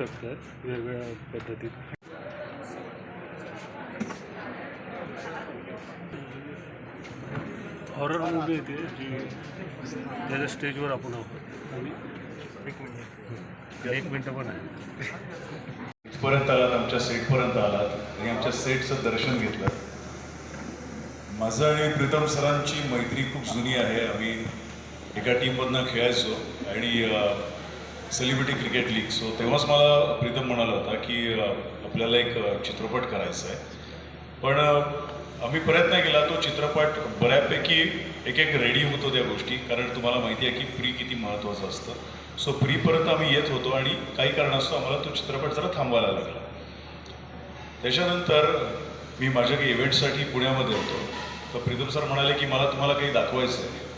शकतात वेगवेगळ्या पद्धतीत. हॉरर मूवी येते जी त्याच्या स्टेजवर आपण आहोत. आणि एक मिनिट. एक मिनटं पण आहे. इथपर्यंत आलात आमच्या सेटपर्यंत आलात. आणि आमच्या सेटचं दर्शन घेतलं. माझं आणि प्रीतम सरांची मैत्री खूप जुनी आहे. आम्ही एका टीममधनं खेळायचो. आणि सेलिब्रिटी क्रिकेट लीग सो तेव्हाच मला प्रीतम म्हणाला होता की आपल्याला एक चित्रपट करायचा आहे पण आम्ही प्रयत्न केला तो चित्रपट बऱ्यापैकी एक एक रेडी होतो त्या गोष्टी. कारण तुम्हाला माहिती आहे की फ्री किती महत्त्वाचं असतं. सो प्रीपर्यंत आम्ही येत होतो आणि काही कारणास्तव आम्हाला तो चित्रपट जरा थांबवायला लागला. त्याच्यानंतर मी माझ्या काही इव्हेंटसाठी पुण्यामध्ये होतो. तर प्रीतम सर म्हणाले की मला तुम्हाला काही दाखवायचं आहे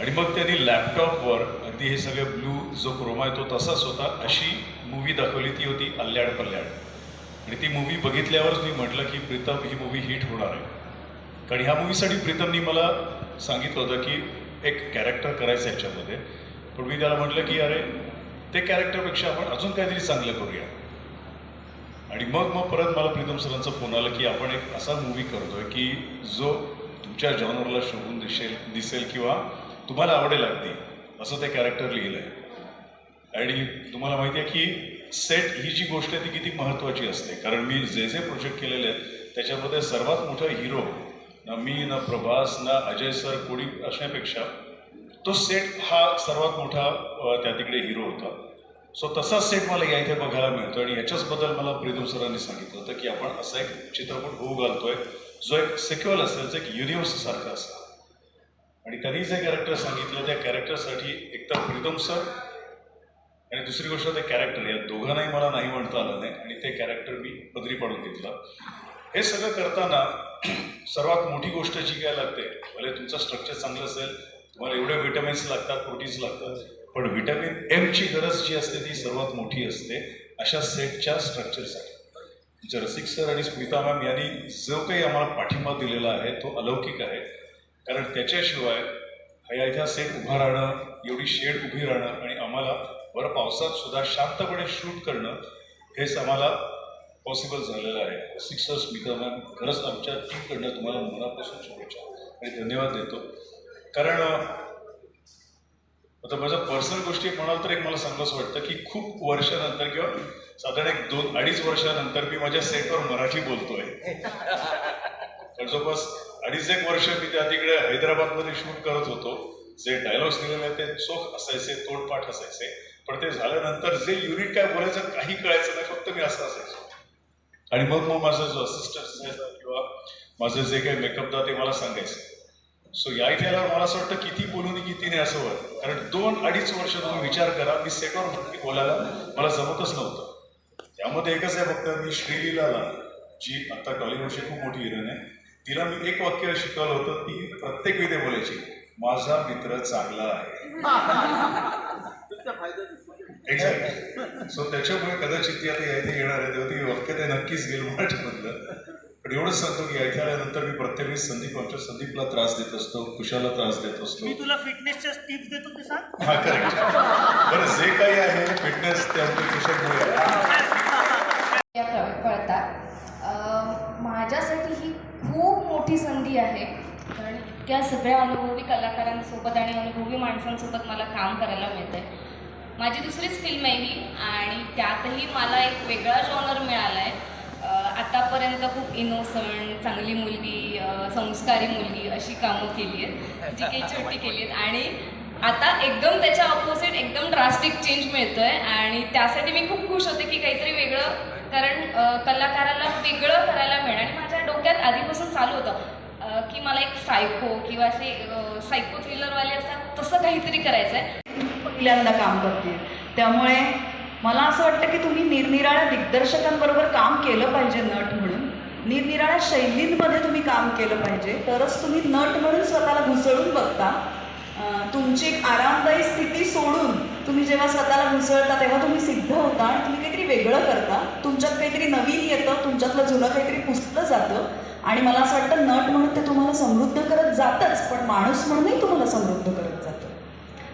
आणि मग त्यांनी लॅपटॉपवर अगदी हे सगळे ब्लू जो क्रोमा आहे तो तसाच होता. अशी मूवी दाखवली ती होती अल्ल्याड पल्ल्याड. आणि ती मूवी बघितल्यावरच मी म्हटलं की प्रीतम ही मूवी हिट होणार आहे. कारण ह्या मूवीसाठी प्रीतमनी मला सांगितलं होतं की एक कॅरेक्टर करायचं याच्यामध्ये. पण मी त्याला म्हटलं की अरे ते कॅरेक्टरपेक्षा आपण अजून काहीतरी चांगलं करूया. आणि मग मग परत मला प्रीतम सरांचा फोन आला की आपण एक असा मूवी करतोय की जो तुमच्या जॉनरला शोभून दिसेल दिसेल किंवा तुम्हाला आवडेल अगदी. असं ते कॅरेक्टर लिहिलं आहे आणि तुम्हाला माहिती आहे की सेट ही जी गोष्ट आहे ती किती महत्त्वाची असते. कारण मी जे जे प्रोजेक्ट केलेले आहेत त्याच्यामध्ये सर्वात मोठा हिरो ना मी ना प्रभास ना अजय सर कोणी असण्यापेक्षा तो सेट हा सर्वात मोठा त्या तिकडे हिरो होता. सो तसाच सेट मला या इथे बघायला मिळतो आणि याच्याचबद्दल मला प्रीतम सरांनी सांगितलं होतं की आपण असा एक चित्रपट होऊ घालतोय जो एक सिक्युअल असेल जो एक युनिव्हर्स सारखा असेल. आणि त्यांनी जे कॅरेक्टर सांगितलं त्या कॅरेक्टरसाठी एकतर प्रीतम सर आणि दुसरी गोष्ट ते कॅरेक्टर या दोघांनाही मला नाही म्हणता आलं नाही आणि ते कॅरेक्टर मी पदरी पाडून घेतलं. हे सगळं करताना सर्वात मोठी गोष्ट जी काय लागते भले तुमचं स्ट्रक्चर चांगलं असेल तुम्हाला एवढे विटॅमिन्स लागतात प्रोटीन्स लागतात पण व्हिटॅमिन एमची गरज जी असते ती सर्वात मोठी असते अशा सेटच्या स्ट्रक्चरसाठी तुमचे रसिक सर आणि स्मिता मॅम यांनी जो काही आम्हाला पाठिंबा दिलेला आहे तो अलौकिक आहे. कारण त्याच्याशिवाय ह्या इथं सेट उभा राहणं एवढी शेड उभी राहणं आणि आम्हाला बरं पावसात सुद्धा शांतपणे शूट करणं हेच आम्हाला पॉसिबल झालेलं आहे. रसिक सर स्मिता मॅम खरंच आमच्या टीमकडनं तुम्हाला मनापासून शुभेच्छा आणि धन्यवाद देतो. कारण आता माझ्या पर्सनल गोष्टी म्हणाल तर एक मला सांगावंसं वाटतं की खूप वर्षानंतर किंवा साधारण एक दोन अडीच वर्षानंतर मी माझ्या सेटवर मराठी बोलतोय. जवळपास अडीच एक वर्ष मी त्या तिकडे हैदराबादमध्ये शूट करत होतो. जे डायलॉग्स दिलेले ते चोख असायचे तोडपाठ असायचे. पण ते झाल्यानंतर जे युनिट काय बोलायचं काही कळायचं नाही फक्त मी असं असायचो. आणि मग मग माझा जो असिस्टंट असायचा किंवा माझं जे काही मेकअप ते मला सांगायचं. सो या इथे आल्यावर मला असं वाटतं किती बोलून किती नाही असं वाटतं कारण दोन अडीच वर्ष तुम्ही विचार करा मी सेटवर म्हटली बोलायला मला जमतच नव्हतं. त्यामध्ये एकच आहे फक्त मी श्रीलीलाला जी आता टॉलिवूडची खूप मोठी हिरोईन आहे तिला मी एक वाक्य शिकवलं होतं ती प्रत्येक वेळी ते बोलायची माझा मित्र चांगला आहे. एक्झॅक्ट सो त्याच्यामुळे कदाचित ती आता या इथे येणार आहे तेव्हा ती वाक्य ते नक्कीच गेल मराठीमधलं. पण एवढंच सांगतो की या इथे आल्यानंतर मी प्रत्येक वेळी संदीप आमच्या संदीपला त्रास देत असतो कुशाला त्रास देत असतो. मी तुला फिटनेसच्या टिप्स देतो ते सांग? हा करेक्ट बरं जे काही आहे फिटनेस ते आमच्या कुशलमुळे आहे. या कळ- कळतात अं, माझ्यासाठी ही खूप मोठी संधी आहे कारण इतक्या सगळ्या अनुभवी कलाकारांसोबत आणि अनुभवी माणसांसोबत मला काम करायला मिळतं आहे माझी दुसरीच फिल्म आहे ही आणि त्यातही मला एक वेगळा जॉनर मिळाला आहे आतापर्यंत खूप इनोसंट चांगली मुलगी संस्कारी मुलगी अशी कामं केली आहेत जी काही छोटी केली आहेत. आणि आता एकदम त्याच्या ऑपोजिट एकदम ड्रास्टिक चेंज मिळतोय आणि त्यासाठी मी खूप खुश होते की काहीतरी वेगळं कारण कलाकाराला वेगळं करायला मिळेल. आणि माझ्या डोक्यात आधीपासून चालू होतं. की मला एक सायको किंवा असे सायको थ्रिलरवाले असतात तसं काहीतरी करायचं आहे पहिल्यांदा काम करते. त्यामुळे मला असं वाटतं की तुम्ही निरनिराळ्या दिग्दर्शकांबरोबर काम केलं पाहिजे नट म्हणून. निरनिराळ्या शैलींमध्ये तुम्ही काम केलं पाहिजे. तरच तुम्ही नट म्हणून स्वतःला घुसळून बघता. तुमची एक आरामदायी स्थिती सोडून तुम्ही जेव्हा स्वतःला घुसळता तेव्हा तुम्ही सिद्ध होता आणि तुम्ही काहीतरी वेगळं करता. तुमच्यात काहीतरी नवीन येतं तुमच्यातलं जुनं काहीतरी पुसलं जातं. आणि मला असं वाटतं नट म्हणून ते तुम्हाला समृद्ध करत जातच पण माणूस म्हणूनही तुम्हाला समृद्ध करत जातं.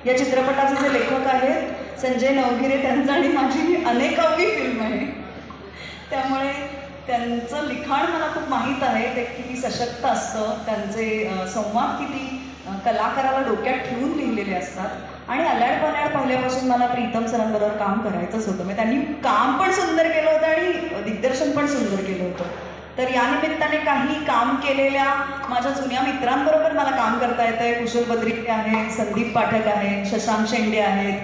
या चित्रपटाचे जे लेखक आहेत संजय नवगिरे त्यांचं आणि माझी अनेकावी फिल्म आहे. त्यामुळे त्यांचं लिखाण मला खूप माहीत आहे. ते किती सशक्त असतं. त्यांचे संवाद किती कलाकाराला डोक्यात ठेवून लिहिलेले असतात. आणि अल्याड पल्याड पहिल्यापासून मला प्रीतम सरांबरोबर काम करायचंच होतं. म्हणजे त्यांनी काम पण सुंदर केलं होतं आणि दिग्दर्शन पण सुंदर केलं होतं. तर या निमित्ताने काही काम केलेल्या माझ्या जुन्या मित्रांबरोबर मला काम करता येतं आहे कुशल बद्रिके आहे संदीप पाठक आहे शशांक शेंडे आहेत.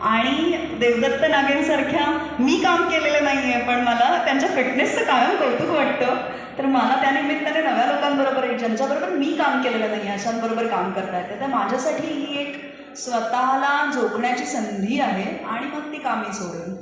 आणि देवदत्त नागेंसारख्या मी काम केलेलं नाही आहे पण मला त्यांच्या फिटनेसचं कायम कौतुक वाटतं. तर मला त्यानिमित्ताने नव्या लोकांबरोबर ज्यांच्याबरोबर मी काम केलेलं नाही अशांबरोबर काम करता येतं तर माझ्यासाठी ही एक स्वतःला जोखण्याची संधी आहे आणि मग ती कामी सोडेल.